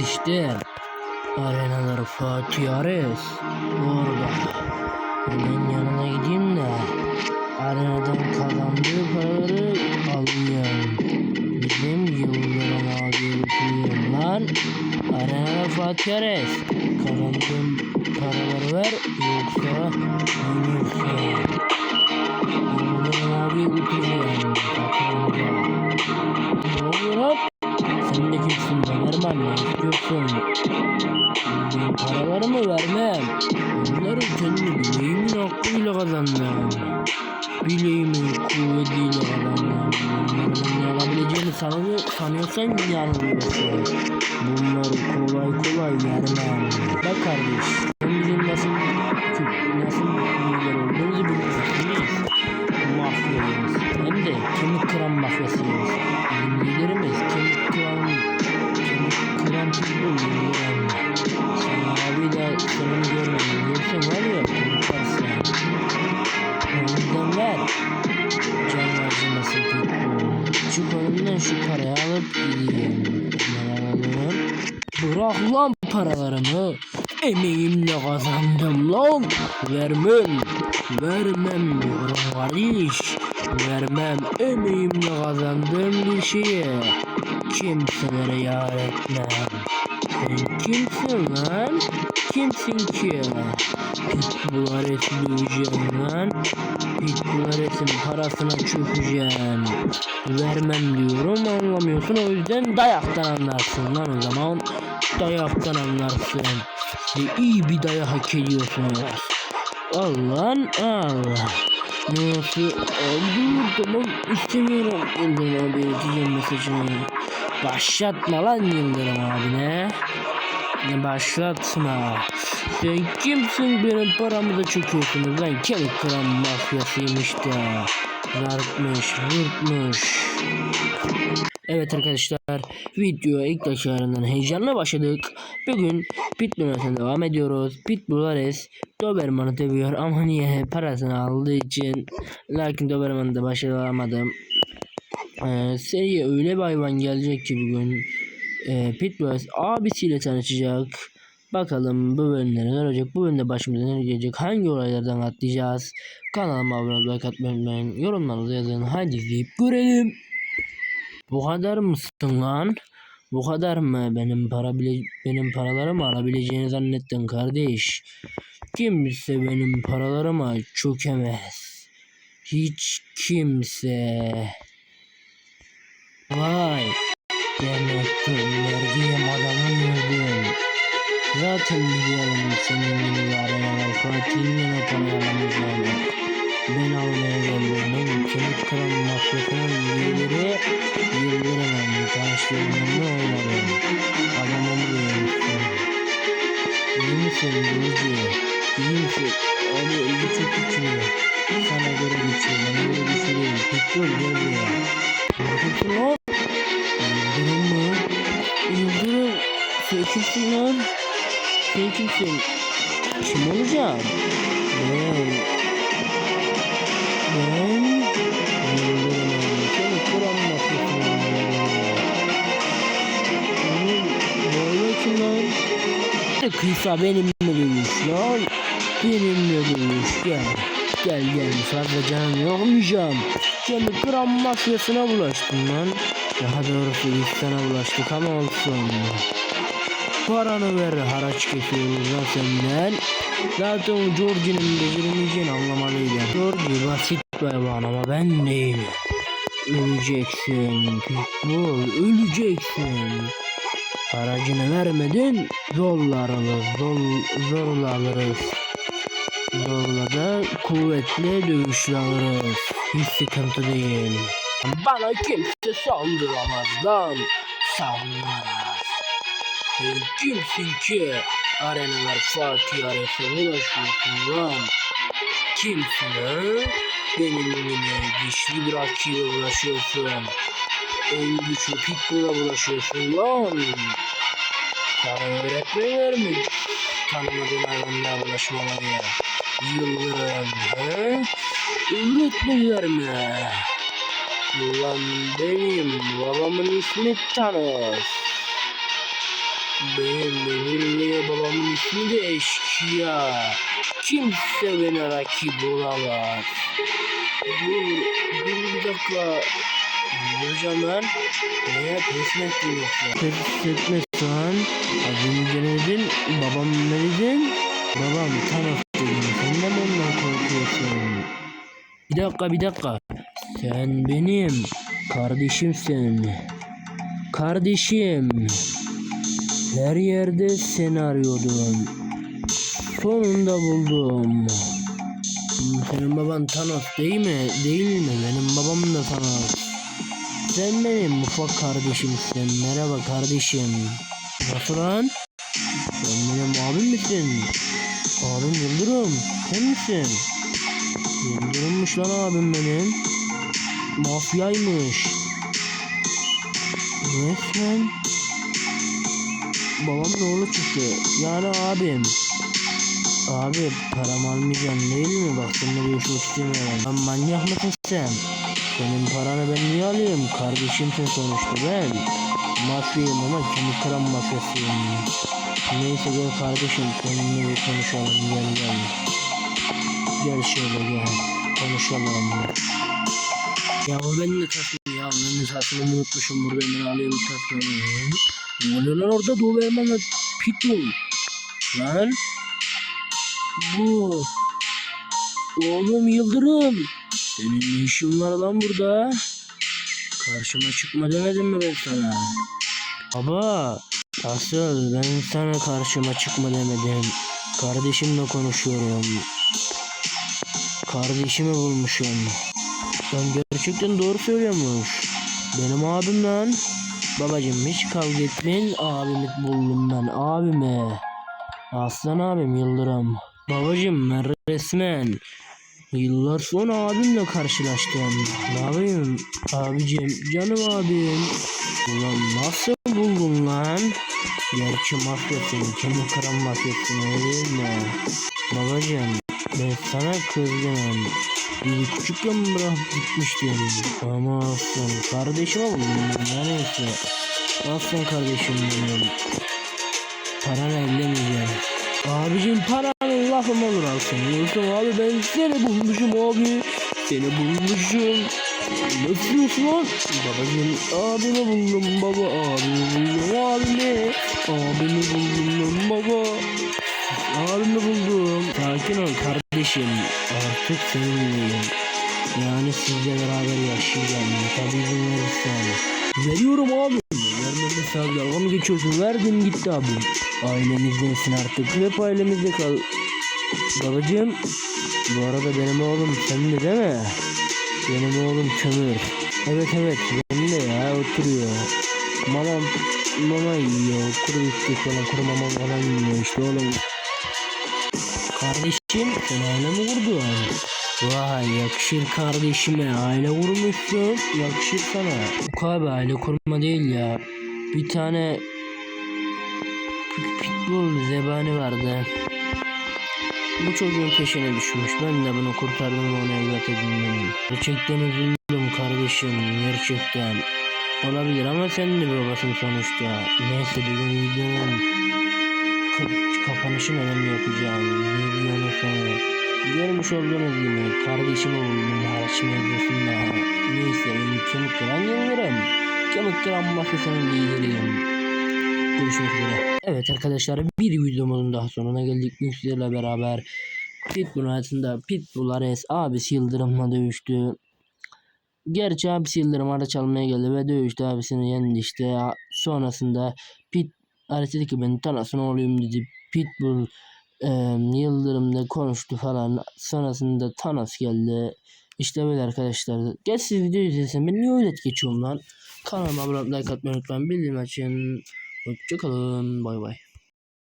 İşte arenalar Fatih Ares orada. Hemen yanına gideyim de arenadan kazandığı paraları alayım. Bizim Yıldırım abiye götürüyorum lan. Arenalar Fatih Ares. Kazandığım paraları ver yoksa yenirsin. Yıldırım götürüyorum. Patronca. Ne oluyor lan? Sen de kimsin ben vermem ne istiyorsun? Ben paralarımı vermem. Onları kendi bileğimin hakkıyla kazandım. Bileğimin kuvvetiyle kazandım. Onları benden alabileceğini sanıyor, sanıyorsan yanılıyorsun. Bunları kolay kolay vermem. Bak kardeş, sen bizim nasıl nasıl bilgiler olduğumuzu biliyorsunuz. Mafyayız. Hem de kemik kıran mafyasıyız. Şu parayı alıp gideyim. Bırak lan paralarımı. Emeğimle kazandım lan. Vermem. Vermem diyorum kardeş. Vermem emeğimle kazandığım bir şeyi. Kimselere yar etmem. Kimsin lan? Kimsin ki? Pitbull aresi döveceğim lan. Pitbull aresin parasına çökeceğim. Vermem diyorum anlamıyorsun o yüzden dayaktan anlarsın lan o zaman. Dayaktan anlarsın. Ve iyi bir dayak hak ediyorsunuz. Allah'ın Allah. Nasıl oldu? Tamam istemiyorum. Yıldırım abi diyeceğim mesajını. Başlatma lan Yıldırım abine. Ne başlatma. Sen kimsin benim paramı da çöküyorsunuz lan kemik kıran mafyasıymış da. Zartmış, vurtmuş. Evet arkadaşlar videoya ilk başlarından heyecanla başladık. Bugün Pitbull'a devam ediyoruz. Pitbull Ares Doberman'ı dövüyor ama niye parasını aldığı için. Lakin Doberman'ı da başaramadım. Ee, seriye öyle bir hayvan gelecek ki bugün. Ee, Pitbull abisiyle tanışacak. Bakalım bu bölümde neler olacak? Bu bölümde başımıza ne gelecek? Hangi olaylardan atlayacağız? Kanalıma abone olmayı, like atmayı unutmayın. Yorumlarınızı yazın. Hadi izleyip görelim. Bu kadar mısın lan? Bu kadar mı? Benim para bile benim paralarımı alabileceğini zannettin kardeş. Kimse benim paralarıma çökemez. Hiç kimse. Vay. Demek vergiye adamı yedin. Zaten biliyorum senin gibi arayalar Fatih'in alamayacağını. Ben almaya. Ben kemik kıran mafyasının lideri Yıldırım'ın ne olmadı. Adamımı görmüşsün. İyi misin Burcu? İyi misin? Abi öyle çok içiyor. Sana göre geçiyor. Bana göre bir şey değil. Pitbull gel buraya. Neredesin Sen kimsin lan? Sen kimsin? Kim olacağım? Ben ben. Seni kuran kim lan? Kıysa benimle dövüş lan. Benimle dövüş gel. Gel gel fazla canım yokmayacağım. Seni kuran mafyasına bulaştın lan. Daha doğrusu biz sana bulaştık ama olsun. Paranı ver haraç kesiyoruz senden. Zaten o George'nin beceremeyeceğini anlamalıydım. George basit bir hayvan ama ben değilim. Öleceksin Pitbull öleceksin. Aracını vermedin zorla alırız zor, zorla alırız. Zorla da kuvvetli dövüşle alırız. Hiç sıkıntı değil. Bana kimse saldıramaz lan. Saldıramaz. Kimsin ki? Arenalar Fatih Ares'e ulaşıyorsun lan. Kimsin ha? Benim yine güçlü bir rakibe ulaşıyorsun. En güçlü Pitbull'a bulaşıyorsun lan. Sana öğretmenler mi? Tanımadığın hayvanlara bulaşmamayı. Yıldırım ha? Öğretmenler mi? Ulan benim babamın ismi Thanos. Benim Memurlu'ya babamın ismi de eşkıya. Kimse beni rakip olamaz. Dur, dur bir dakika. Olacağım ben? Neye pes mi ettin yoksa? Pes etme sen. Az önce ne dedin? Babam ne dedin? Babam Thanos dedim. Sen de mi ondan korkuyorsun? Bir dakika bir dakika. Sen benim kardeşimsin. Kardeşim. Her yerde seni arıyordum. Sonunda buldum. Senin baban Thanos değil mi? Değil mi? Benim babam da Thanos. Sen benim ufak kardeşimsin. Merhaba kardeşim. Nasıl lan? Sen benim abim misin? Abim Yıldırım. Sen misin? Yıldırımmış lan abim benim. Mafyaymış. Resmen babamın oğlu çıktı. Yani abim. Abi param almayacaksın değil mi? Bak seninle görüşmek istemiyorum. Lan manyak mısın sen? Senin paranı ben niye alayım? Kardeşimsin sonuçta ben. Mafyayım ama kimi kıran mafyasıyım. Neyse gel kardeşim seninle bir konuşalım gel gel. Gel şöyle gel. Konuşalım. Ya ben de tasım ya ben de tasımı unutmuşum burada hemen alayım tasımı. Ne oluyor lan orada hemen pitbull. Lan. Bu. Oğlum Yıldırım. Senin ne işin var lan burada? Karşıma çıkma demedim mi ben sana? Baba. Asıl ben sana karşıma çıkma demedim. Kardeşimle konuşuyorum. Kardeşimi bulmuşum. Lan gerçekten doğru söylüyormuş. Benim abim lan. Babacım hiç kavga etmeyin. Abimi buldum ben. Abimi. Aslan abim Yıldırım. Babacım ben resmen yıllar sonra abimle karşılaştım. Ne yapayım? Abicim canım abim. Ulan nasıl buldun lan? Gerçi mafyasın. Kimi kıran mafyasın öyle mi? Babacım ben sana kızdım. Bir küçükken bırakıp gitmiştim. Ama aslan kardeşim oldum. Ya neyse. Aslan kardeşim benim. Paranı ellemeyeceğim. Abicim paranın lafı mı olur alsın? Yoksa abi ben seni bulmuşum abi. Seni bulmuşum. Nasıl diyorsun lan? Babacım abimi buldum baba. Abimi buldum. Artık seninleyim. Yani sizle beraber yaşayacağım. Tabii izin verirsen. Veriyorum abi. Vermedin sen dalga mı geçiyorsun? Verdim gitti abi. Ailemizdesin artık. Hep ailemizde kal. Babacığım. Bu arada benim oğlum senin de değil mi? Benim oğlum kömür. Evet evet benim de ya oturuyor. Mama mama yiyor. Kuru üstü falan kuru mama falan yiyor işte oğlum. Kardeşim sen aile mi kurdun? Vay yakışır kardeşime aile kurmuşsun yakışır sana. Bu abi aile kurma değil ya. Bir tane pitbull zebani vardı. Bu çocuğun peşine düşmüş. Ben de bunu kurtardım onu evlat edindim. Gerçekten üzüldüm kardeşim. Gerçekten. Olabilir ama sen de bir babasın sonuçta. Neyse bugün videonun ka- kapanışını ben yapacağım. Videonun sonu. Görmüş olduğunuz gibi kardeşimi buldum harç mevzusunda. Neyse ben kemik kıran yıldırım. Kemik kıran mafyasının lideriyim. Görüşmek üzere. Evet arkadaşlar bir videomuzun daha sonuna geldik. Sizlerle beraber Pitbull hayatında Pitbull Ares abisi Yıldırım'la dövüştü. Gerçi abisi Yıldırım araç almaya geldi ve dövüştü abisini yendi işte. Sonrasında Pit Ares dedi ki ben Thanos'un oğluyum dedi. Pitbull e, Yıldırım'da konuştu falan. Sonrasında Thanos geldi. İşte böyle arkadaşlar. Gel siz video izlesin. Ben niye öyle geçiyorum lan? Kanalıma abone olmayı, like atmayı unutmayın. Bildirim açın. Hoşçakalın. Bay bay.